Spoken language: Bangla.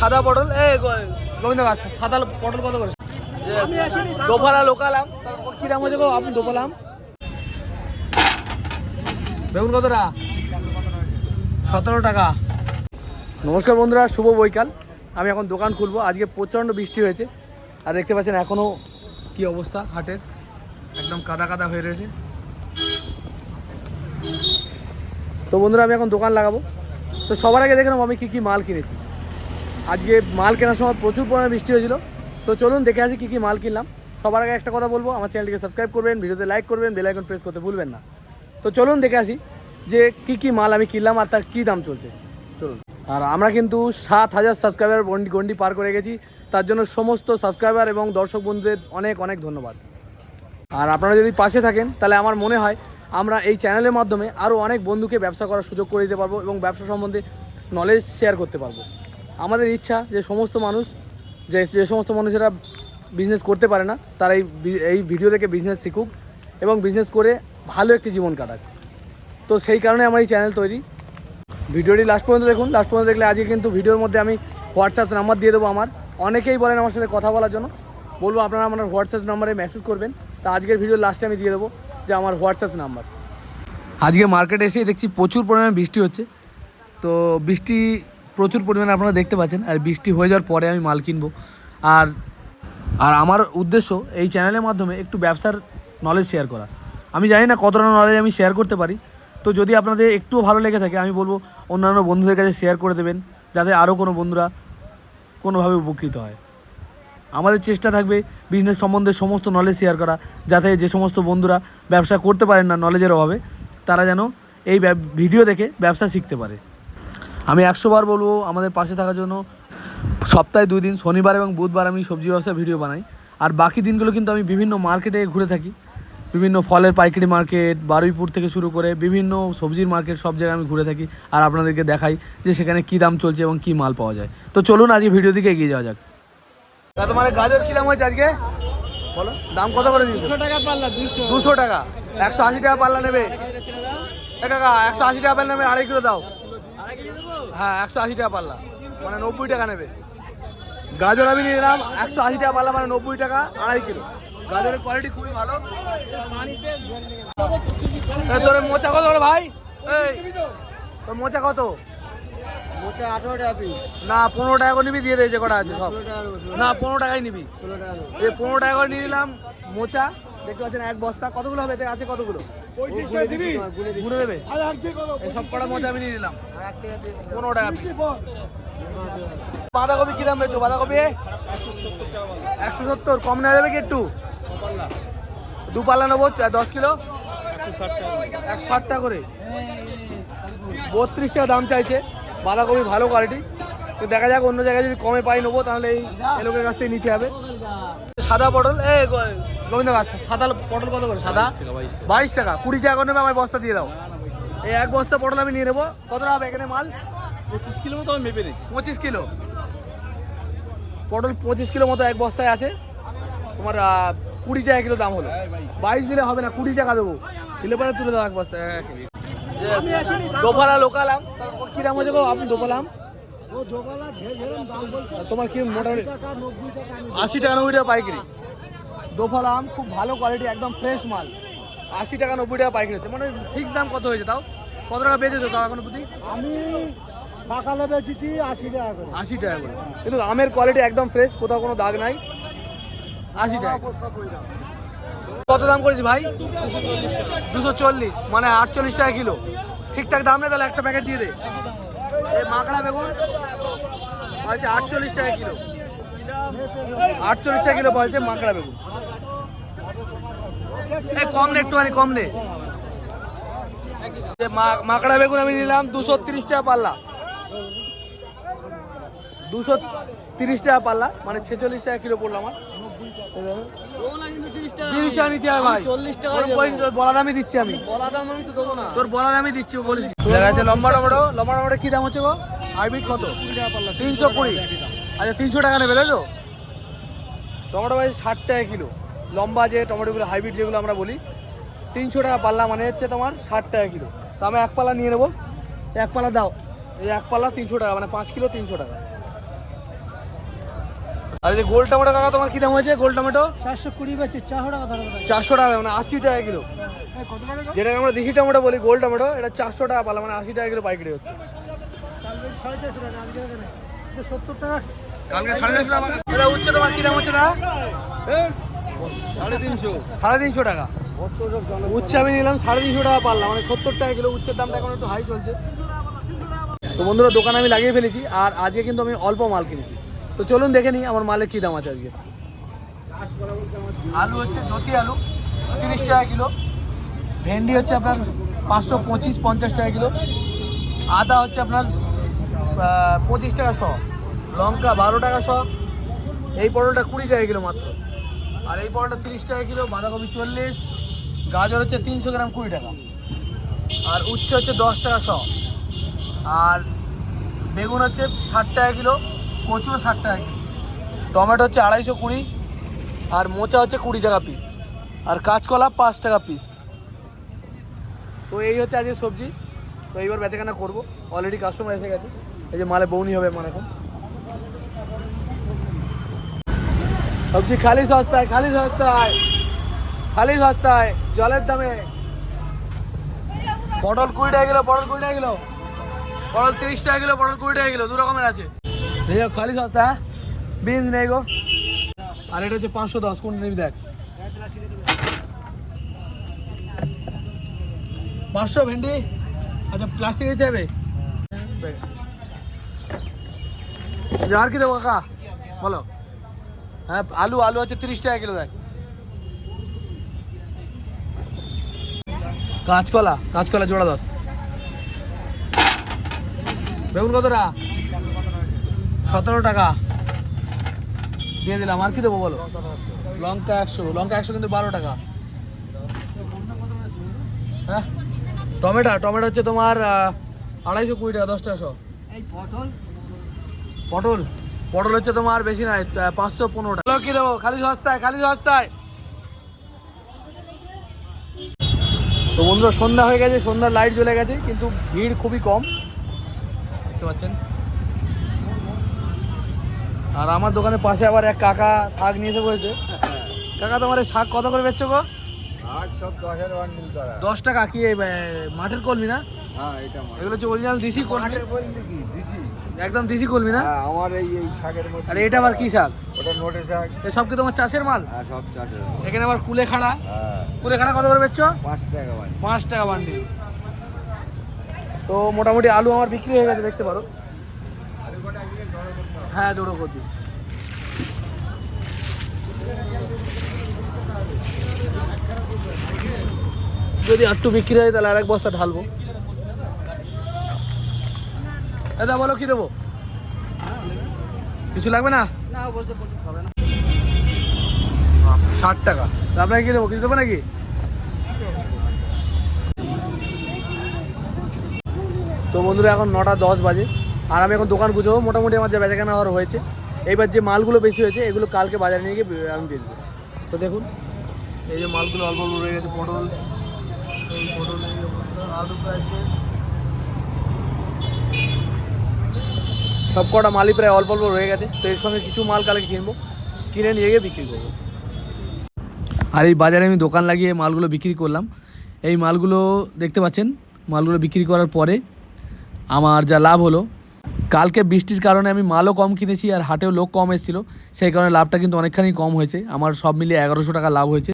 সাদা পটল গো- গোবিন্দ গাছ, সাদা পটল কত করে? দোপালা লোকাল আম কি দাম হচ্ছে গো? আপনি দোপালা আম বেগুন কত টাকা সতেরো টাকা। নমস্কার বন্ধুরা, শুভ বৈকাল। আমি এখন দোকান খুলবো। আজকে প্রচণ্ড বৃষ্টি হয়েছে। আর দেখতে পাচ্ছেন এখনও কি অবস্থা হাটের? একদম কাদা কাদা হয়ে রয়েছে। তো বন্ধুরা, আমি এখন দোকান লাগাবো। তো সবার আগে দেখে আমি কী কী মাল কিনেছি। আজকে মাল কেনার সময় প্রচুর পরিমাণে বৃষ্টি হয়েছিল। তো চলুন দেখে আসি কী কী মাল কিনলাম। সবার আগে একটা কথা বলব, আমার চ্যানেলটিকে সাবস্ক্রাইব করবেন, ভিডিওতে লাইক করবেন বেল আইকন প্রেস করতে ভুলবেন না। তো চলুন দেখে আসি যে কী কী মাল আমি কিনলাম আর তার কী দাম চলছে। চলুন। আর আমরা কিন্তু সাত হাজার সাবস্ক্রাইবার গন্ডি গন্ডি পার করে গেছি। তার জন্য সমস্ত সাবস্ক্রাইবার এবং দর্শক বন্ধুদের অনেক অনেক ধন্যবাদ। আর আপনারা যদি পাশে থাকেন, তাহলে আমার মনে হয় আমরা এই চ্যানেলের মাধ্যমে আরও অনেক বন্ধুকে ব্যবসা করার সুযোগ করে দিতে পারব এবং ব্যবসা সম্বন্ধে নলেজ শেয়ার করতে পারব। আমাদের ইচ্ছা যে সমস্ত মানুষ, যে যে সমস্ত মানুষেরা বিজনেস করতে পারে না, তারা এই এই ভিডিও থেকে বিজনেস শিখুক এবং বিজনেস করে ভালো একটি জীবন কাটাক। তো সেই কারণে আমার এই চ্যানেল তৈরি। ভিডিওটি লাস্ট পর্যন্ত দেখুন। লাস্ট পর্যন্ত দেখলে আজকে কিন্তু ভিডিওর মধ্যে আমি হোয়াটসঅ্যাপ নাম্বার দিয়ে দেবো আমার। অনেকেই বলেন আমার সাথে কথা বলার জন্য। বলব আপনারা আমার হোয়াটসঅ্যাপ নাম্বারে মেসেজ করবেন। তা আজকের ভিডিও লাস্টে আমি দিয়ে দেবো যে আমার হোয়াটসঅ্যাপ নাম্বার আজকে মার্কেটে এসে দেখছি প্রচুর পরিমাণে বৃষ্টি হচ্ছে। তো বৃষ্টি প্রচুর পরিমাণে আপনারা দেখতে পাচ্ছেন, আর বৃষ্টি হয়ে যাওয়ার পরে আমি মাল কিনবো। আর আর আমার উদ্দেশ্য এই চ্যানেলের মাধ্যমে একটু ব্যবসার নলেজ শেয়ার করা। আমি জানি না কতটা নলেজ আমি শেয়ার করতে পারি, তো যদি আপনাদের একটুও ভালো লেগে থাকে, আমি বলব অন্যান্য বন্ধুদের কাছে শেয়ার করে দেবেন, যাতে আরও কোনো বন্ধুরা কোনোভাবে উপকৃত হয়। আমাদের চেষ্টা থাকবে বিজনেস সম্বন্ধে সমস্ত নলেজ শেয়ার করা, যাতে যে সমস্ত বন্ধুরা ব্যবসা করতে পারেন না নলেজের অভাবে, তারা যেন এই ভিডিও দেখে ব্যবসা শিখতে পারে। আমি একশো বার বলব আমাদের পাশে থাকার জন্য সপ্তাহে দুই দিন শনিবার এবং বুধবার আমি সবজি ব্যবসায় ভিডিও বানাই। আর বাকি দিনগুলো কিন্তু আমি বিভিন্ন মার্কেটে ঘুরে থাকি। বিভিন্ন ফলের পাইকারি মার্কেট বারুইপুর থেকে শুরু করে বিভিন্ন সবজির মার্কেট সব জায়গায় আমি ঘুরে থাকি আর আপনাদেরকে দেখাই যে সেখানে কী দাম চলছে এবং কী মাল পাওয়া যায়। তো চলুন আজকে ভিডিও দিকে এগিয়ে যাওয়া যাক। তোমার গাজর কী দাম হয়েছে আজকে? বলো দাম কত করে দিয়েছ? দুশো টাকা একশো আশি টাকা পাল্লা নেবে। কাকা একশো আশি টাকা পাল্লা নেবে আড়াই কিলো দাও। হ্যাঁ একশো আশি টাকা পাল্লা। মানে নব্বই টাকা নেবে। গাজর আমি নিয়ে নিলাম একশো আশি টাকা পাল্লা মানে নব্বই টাকা আড়াই কিলো। গাজরের কোয়ালিটি খুবই ভালো। তোর মোচা কত ভাই? এই তোর মোচা কত? মোচা আঠারো টাকা পিস না পনেরো টাকা করে নিবি দিয়ে দে যে কটা আছে সব। না পনেরো টাকাই নিবি। এই পনেরো টাকা করে নিয়ে নিলাম মোচা। দেখতে পাচ্ছেন এক বস্তা। কতগুলো হবে? এতে আছে কতগুলো? দেবে? সব কটা মোচা আমি নিয়ে নিলাম। পনেরো টাকা বাঁধাকপি কি দাম বেচো বাঁধাকপি? একশো সত্তর। কম নেওয়া যাবে কি একটু? দু পাল্লা নেব দশ কিলো? এক ষাট টাকা করে। বত্রিশ টাকা দাম চাইছে। বাঁধাকপি ভালো কোয়ালিটি তো দেখা যাক অন্য জায়গায় যদি কমে পাই নেব তাহলে এই এই লোকের কাছ থেকে নিতে হবে। সাদা পটল এ গোবিন্দ গাছ সাদা পটল কত করে? সাদা? বাইশ টাকা কুড়ি টাকা করে নেবে আমার বস্তা দিয়ে দাও। এই এক বস্তা পটল আমি নিয়ে নেব। কত টাকা হবে এখানে মাল? পঁচিশ কিলো মতো আমি মেপে নিই। পঁচিশ কিলো। পটল পঁচিশ কিলো মতো এক বস্তায় আছে। তোমার কুড়ি টাকা কিলো দাম হলো। বাইশ দিলে হবে না কুড়ি টাকা দেবো। দিলে পরে তুলে দাও এক বস্তা দোপালা লোকাল আম কি দাম হচ্ছে গো? আপনি দোপালা আম? তোমার কি মোটামুটি আশি টাকা নব্বই টাকা পাইকারি। দোফালা আম খুব ভালো কোয়ালিটি একদম ফ্রেশ মাল। আশি টাকা নব্বই টাকা পাইকারি হচ্ছে। মানে ফিক্স দাম কত হয়েছে তাও? কত টাকা বেঁচেছো তাও এখনও প্রতি? আমি সকালে বেচেছি আশি টাকা করে। আশি টাকা করে। কিন্তু আমের কোয়ালিটি একদম ফ্রেশ কোথাও কোনো দাগ নাই। আশি টাকা। কত দাম করেছি ভাই? দুশো চল্লিশ। মানে আটচল্লিশ টাকা কিলো। ঠিকঠাক দাম নেই তাহলে একটা প্যাকেট দিয়ে দে। মাকড়া বেগুন বলছে আটচল্লিশ টাকা কিলো। আটচল্লিশ টাকা কিলো বলছে মাকড়া বেগুন। এই কম নে একটুখানি, কম নে মাকড়া বেগুন আমি নিলাম দুশো তিরিশ টাকা পাল্লা। দুশো তিরিশ টাকা পাল্লা মানে ছেচল্লিশ টাকা কিলো পড়ল আমার। তিরিশ টাকা নিতে হবে ভাই। চল্লিশ টাকা বই- তোর বলা দামই দিচ্ছি আমি। বলা দাম আমি তো দেবো না। তোর বলা দামই দিচ্ছি বলিস। দেখা যাচ্ছে লম্বা টমেটো লম্বা টমেটো কি দাম হচ্ছে গো? হাইব্রিড কত? তিনশো কুড়ি। আচ্ছা তিনশো টাকা নেবে তাই তো? টমেটো ভাই ষাট টাকা কিলো। লম্বা যে টমেটোগুলো হাইব্রিড যেগুলো আমরা বলি তিনশো টাকা পাল্লা মানে হচ্ছে তোমার ষাট টাকা কিলো। তো আমি এক পাল্লা নিয়ে নেব। এক পাল্লা দাও। এই এক পাল্লা তিনশো টাকা মানে পাঁচ কিলো তিনশো টাকা। আর এই গোল টমেটো কাকা তোমার কি দাম হয়েছে গোল টমেটো? চারশো কুড়ি বেচে চারশো টাকা চারশো টাকা মানে আশি টাকা কিলো। কত টাকা যেটাকে আমরা দেশি টমেটো বলি গোল টমেটো এটা চারশো টাকা পালা মানে আশি টাকা কিলো পাইকারি হচ্ছে। কালকে সাড়ে চারশো টাকা আজকে এখানে। সত্তর টাকা। কালকে সাড়ে চারশো টাকা এটা উচ্ছে তোমার কি দাম হচ্ছে না সাড়ে তিনশো। সাড়ে তিনশো টাকা। উচ্ছে আমি নিলাম সাড়ে তিনশো টাকা পারলাম মানে সত্তর টাকা কিলো। উচ্ছের দামটা এখন একটু হাই চলছে। তো বন্ধুরা দোকান আমি লাগিয়ে ফেলেছি আর আজকে কিন্তু আমি অল্প মাল কিনেছি। তো চলুন দেখে নিই আমার মালের কী দাম আছে আজকে। আলু হচ্ছে জ্যোতি আলু, তিরিশ টাকা কিলো। ভেন্ডি হচ্ছে আপনার পাঁচশো পঁচিশ, পঞ্চাশ টাকা কিলো। আদা হচ্ছে আপনার পঁচিশ টাকা শ। লঙ্কা বারো টাকা শ। এই পটলটা কুড়ি টাকা কিলো মাত্র। আর এই পটলটা তিরিশ টাকা কিলো, বাঁধাকপি চল্লিশ, গাজর হচ্ছে তিনশো গ্রাম কুড়ি টাকা। আর উচ্ছে হচ্ছে দশ টাকা শ। আর বেগুন হচ্ছে ষাট টাকা কিলো। কচুও ষাট টাকা টমেটো হচ্ছে আড়াইশো কুড়ি আর মোচা হচ্ছে কুড়ি টাকা পিস আর কাঁচকলা পাঁচ টাকা পিস তো এই হচ্ছে আজকে সবজি। তো এইবার বেচাকেনা করব। অলরেডি কাস্টমার এসে গেছে। এই যে মালে বৌনি হবে মানে এখন। সবজি খালি সস্তায় খালি সস্তায় খালি সস্তায়, জলের দামে। পটল কুড়ি টাকা কিলো, পটল কুড়ি টাকা কিলো। পটল তিরিশ টাকা কিলো, পটল কুড়ি টাকা কিলো, দু রকমের আছে। এই খালি সস্তা হ্যাঁ? বিনস নেই গো। আর এটা হচ্ছে পাঁচশো দশ কোন নিবি দেখ। পাঁচশো ভেন্ডি? আচ্ছা প্লাস্টিক দিতে হবে? আর কি দেবো কাকা? বলো। হ্যাঁ আলু আলু হচ্ছে তিরিশ টাকা কিলো দেখ। কাঁচকলা কাঁচকলা জোড়া দশ। বেগুন কত টাকা সতেরো টাকা। দিয়ে দিলাম। আর কি দেবো বলো? লঙ্কা একশো। লঙ্কা একশো কিন্তু বারো টাকা। হ্যাঁ? টমেটো টমেটো হচ্ছে তোমার আড়াইশো কুড়ি টাকা দশ টাকা শো। পটল? পটল? পটল হচ্ছে তোমার বেশি নাই পাঁচশো পনেরো টাকা। কি দেবো? খালি সস্তায় খালি সস্তায়। তো বন্ধুরা সন্ধ্যা হয়ে গেছে সন্ধ্যার লাইট জ্বলে গেছে কিন্তু ভিড় খুবই কম। দেখতে পাচ্ছেন? আর আমার দোকানের পাশে আবার এক কাকা শাক নিয়ে এসে বসেছে। কাকা তোমার এই শাক কত করে বেচছো গো? দশ টাকা কি মাঠের কলমি না? হ্যাঁ এটা এগুলো হচ্ছে অরিজিনাল দেশি কলমি। একদম দেশি কলমি না? হ্যাঁ আমার এই এই শাকের মধ্যে আর এটা আবার কি শাক? ওটা নোটে শাক। এসব কি তোমার চাষের মাল? হ্যাঁ সব চাষের এখানে আবার কুলে খাড়া। কুলে খাড়া কত করে বেচছো? টাকা বান্ডিল টাকা বান্ডিল তো মোটামুটি আলু আমার বিক্রি হয়ে গেছে দেখতে পারো। হ্যাঁ করছি যদি আটটু বিক্রি হয় তাহলে আরেক বস্তা ঢালবো। দাদা বলো কি দেবো? কিছু লাগবে না? ষাট টাকা। আপনাকে কি দেবো? কিছু দেবো নাকি? তো বন্ধুরা এখন নটা দশ বাজে। আর আমি এখন দোকান গুছবো। মোটামুটি আমার যে বেচাকেনা হওয়ার হয়েছে। এইবার যে মালগুলো বেশি হয়েছে, এগুলো কালকে বাজারে নিয়ে গিয়ে আমি বেচবো। তো দেখুন, এই যে মালগুলো অল্প অল্প রয়ে গেছে, পটল পটল আলু সব কটা মালই প্রায় অল্প অল্প রয়ে গেছে। তো এর সঙ্গে কিছু মাল কালকে কিনবো। কিনে নিয়ে গিয়ে বিক্রি করব। আর এই বাজারে আমি দোকান লাগিয়ে মালগুলো বিক্রি করলাম। এই মালগুলো দেখতে পাচ্ছেন, মালগুলো বিক্রি করার পরে আমার যা লাভ হলো কালকে বৃষ্টির কারণে আমি মালও কম কিনেছি আর হাটেও লোক কম এসেছিল। সেই কারণে লাভটা কিন্তু অনেকখানি কম হয়েছে। আমার সব মিলিয়ে এগারোশো টাকা লাভ হয়েছে।